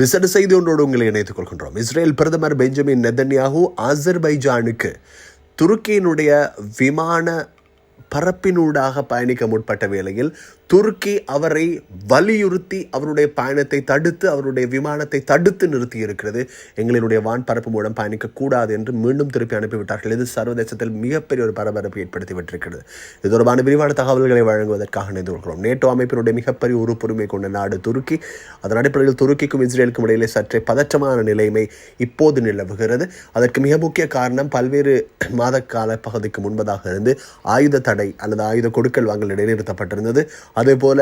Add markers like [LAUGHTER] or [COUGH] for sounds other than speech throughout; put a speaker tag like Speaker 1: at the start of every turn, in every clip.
Speaker 1: விசேட செய்தி ஒன்றோடு உங்களை இணைத்துக் கொள்கின்றோம். இஸ்ரேல் பிரதமர் பெஞ்சமின் நெதன்யாகு அசர்பைஜானுக்கு துருக்கியினுடைய விமான பரப்பினூடாக பயணிக்க முற்பட்ட வேளையில் துருக்கி அவரை வலியுறுத்தி அவருடைய பயணத்தை தடுத்து அவருடைய விமானத்தை தடுத்து நிறுத்தி இருக்கிறது எங்களினுடைய வான் பரப்பு மூலம் பயணிக்க கூடாது என்று மீண்டும் திருப்பி அனுப்பிவிட்டார்கள். இது சர்வதேசத்தில் மிகப்பெரிய ஒரு பரபரப்பை ஏற்படுத்திவிட்டிருக்கிறது இது தொடர்பான விரிவான தகவல்களை வழங்குவதற்காக இணைந்து கொள்கிறோம் நேட்டோ அமைப்பினுடைய மிகப்பெரிய உறுப்புரிமை கொண்ட நாடு துருக்கி. அதன் அடிப்படையில் துருக்கிக்கும் இஸ்ரேலுக்கும் இடையிலே சற்றே பதற்றமான நிலைமை இப்போது நிலவுகிறது. அதற்கு மிக முக்கிய காரணம் பல்வேறு மாத கால பகுதிக்கு முன்பதாக இருந்து ஆயுத தடை அல்லது ஆயுத கொடுக்கல் வாங்கல் இடைநிறுத்தப்பட்டிருந்தது அதே போல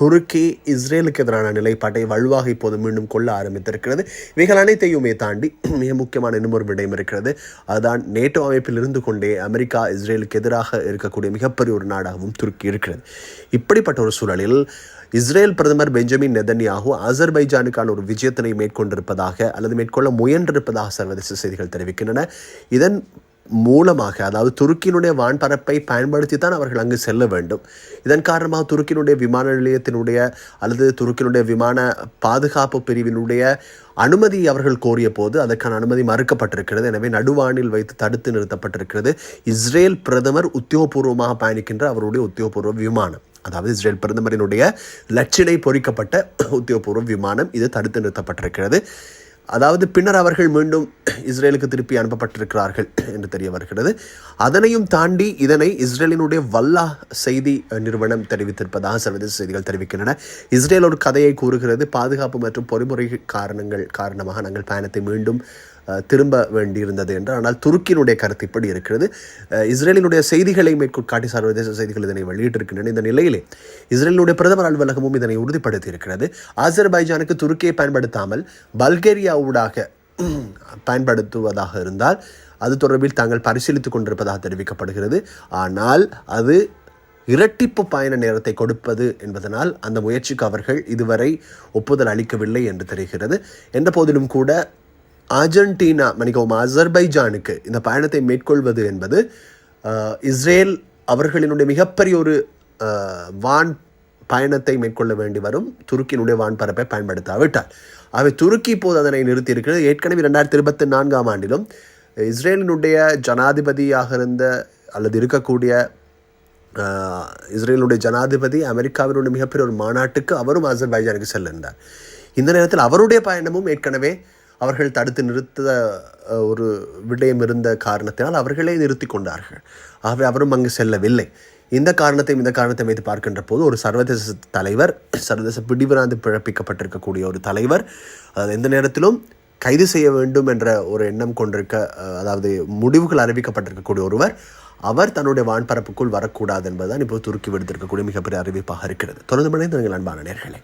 Speaker 1: துருக்கி இஸ்ரேலுக்கு எதிரான நிலைப்பாட்டை வலுவாக இப்போது மீண்டும் கொள்ள ஆரம்பித்திருக்கிறது. இவைகள் அனைத்தையுமே தாண்டி [CLEARS THROAT] மிக முக்கியமான இன்னொரு விடயம் இருக்கிறது. அதுதான் நேட்டோ அமைப்பில் இருந்து கொண்டே அமெரிக்கா இஸ்ரேலுக்கு எதிராக இருக்கக்கூடிய மிகப்பெரிய ஒரு நாடாகவும் துருக்கி இருக்கிறது. இப்படிப்பட்ட ஒரு சூழலில் இஸ்ரேல் பிரதமர் பெஞ்சமின் நெதன்யாகு அசர்பைஜானுக்கான ஒரு விஜயத்தினை மேற்கொண்டிருப்பதாக அல்லது மேற்கொள்ள முயன்றிருப்பதாக சர்வதேச செய்திகள் தெரிவிக்கின்றன. இதன் மூலமாக அதாவது துருக்கியினுடைய வான்பரப்பை பயன்படுத்தி தான் அவர்கள் அங்கு செல்ல வேண்டும். இதன் காரணமாக துருக்கியினுடைய விமான நிலையத்தினுடைய அல்லது துருக்கியினுடைய விமான பாதுகாப்பு பிரிவினுடைய அனுமதி அவர்கள் கோரிய போது அதற்கான அனுமதி மறுக்கப்பட்டிருக்கிறது. எனவே நடுவானில் வைத்து தடுத்து நிறுத்தப்பட்டிருக்கிறது. இஸ்ரேல் பிரதமர் உத்தியோகபூர்வமாக பயணிக்கின்ற அவருடைய உத்தியோகபூர்வ விமானம். அதாவது இஸ்ரேல் பிரதமரினுடைய லட்சினை பொறிக்கப்பட்ட உத்தியோகபூர்வ விமானம் இது தடுத்து நிறுத்தப்பட்டிருக்கிறது. அதாவது பின்னர் அவர்கள் மீண்டும் இஸ்ரேலுக்கு திருப்பி அனுப்பப்பட்டிருக்கிறார்கள் என்று தெரிய வருகிறது. அதனையும் தாண்டி இதனை இஸ்ரேலினுடைய வல்லா செய்தி நிறுவனம் தெரிவித்திருப்பதாக சர்வதேச செய்திகள் தெரிவிக்கின்றன. இஸ்ரேல் ஒரு கதையை கூறுகிறது. பாதுகாப்பு மற்றும் பொறிமுறை காரணங்கள் காரணமாக நாங்கள் பயணத்தை மீண்டும் திரும்ப வேண்டியிருந்தது என்று. ஆனால் துருக்கியினுடைய கருத்து இப்படி இருக்கிறது. இஸ்ரேலினுடைய செய்திகளை மேற்கொள்காட்டி சர்வதேச செய்திகள் இதனை வெளியிட்டிருக்கின்றன. இந்த நிலையிலே இஸ்ரேலினுடைய பிரதமர் அலுவலகமும் இதனை உறுதிப்படுத்தி இருக்கிறது ஆசர்பைஜானுக்கு துருக்கியை பயன்படுத்தாமல் பல்கேரியா ஊடாக பயன்படுத்துவதாக இருந்தால் அது தொடர்பில் தாங்கள் பரிசீலித்துக் கொண்டிருப்பதாக தெரிவிக்கப்படுகிறது. ஆனால் அது இரட்டிப்பு பயண நேரத்தை கொடுப்பது என்பதனால் அந்த முயற்சிக்கு அவர்கள் இதுவரை ஒப்புதல் அளிக்கவில்லை என்று தெரிகிறது. என்ற போதிலும் கூட அர்ஜென்டினா மன்னிக்கவும் அசர்பைஜானுக்கு இந்த பயணத்தை மேற்கொள்வது என்பது இஸ்ரேல் அவர்களினுடைய மிகப்பெரிய ஒரு வான் பயணத்தை மேற்கொள்ள வேண்டி வரும். துருக்கியினுடைய வான்பரப்பை பயன்படுத்தாவிட்டால். அவை துருக்கி இப்போது அதனை நிறுத்தியிருக்கிறது. ஏற்கனவே ரெண்டாயிரத்தி இருபத்தி நான்காம் ஆண்டிலும் இஸ்ரேலினுடைய ஜனாதிபதியாக இருந்த அல்லது இருக்கக்கூடிய இஸ்ரேலுடைய ஜனாதிபதி அமெரிக்காவினுடைய மிகப்பெரிய ஒரு மாநாட்டுக்கு அவரும் அசர்பைஜானுக்கு செல்லிருந்தார். இந்த நேரத்தில் அவருடைய பயணமும் ஏற்கனவே அவர்கள் தடுத்து நிறுத்த ஒரு விடயம் இருந்த காரணத்தினால் அவர்களே நிறுத்தி கொண்டார்கள். ஆகவே அவரும் அங்கு செல்லவில்லை. இந்த காரணத்தையும் இந்த காரணத்தை வைத்து பார்க்கின்ற போது ஒரு சர்வதேச தலைவர் சர்வதேச பிடிவிராந்து பிறப்பிக்கப்பட்டிருக்கக்கூடிய ஒரு தலைவர் எந்த நேரத்திலும் கைது செய்ய வேண்டும் என்ற ஒரு எண்ணம் கொண்டிருக்க அதாவது முடிவுகள் அறிவிக்கப்பட்டிருக்கக்கூடிய ஒருவர் அவர் தன்னுடைய வான்பரப்புக்குள் வரக்கூடாது என்பதுதான் இப்போ துருக்கி விடுத்திருக்கக்கூடிய மிகப்பெரிய அறிவிப்பாக இருக்கிறது. தொடர்ந்து மனித அன்பான நேர்களை.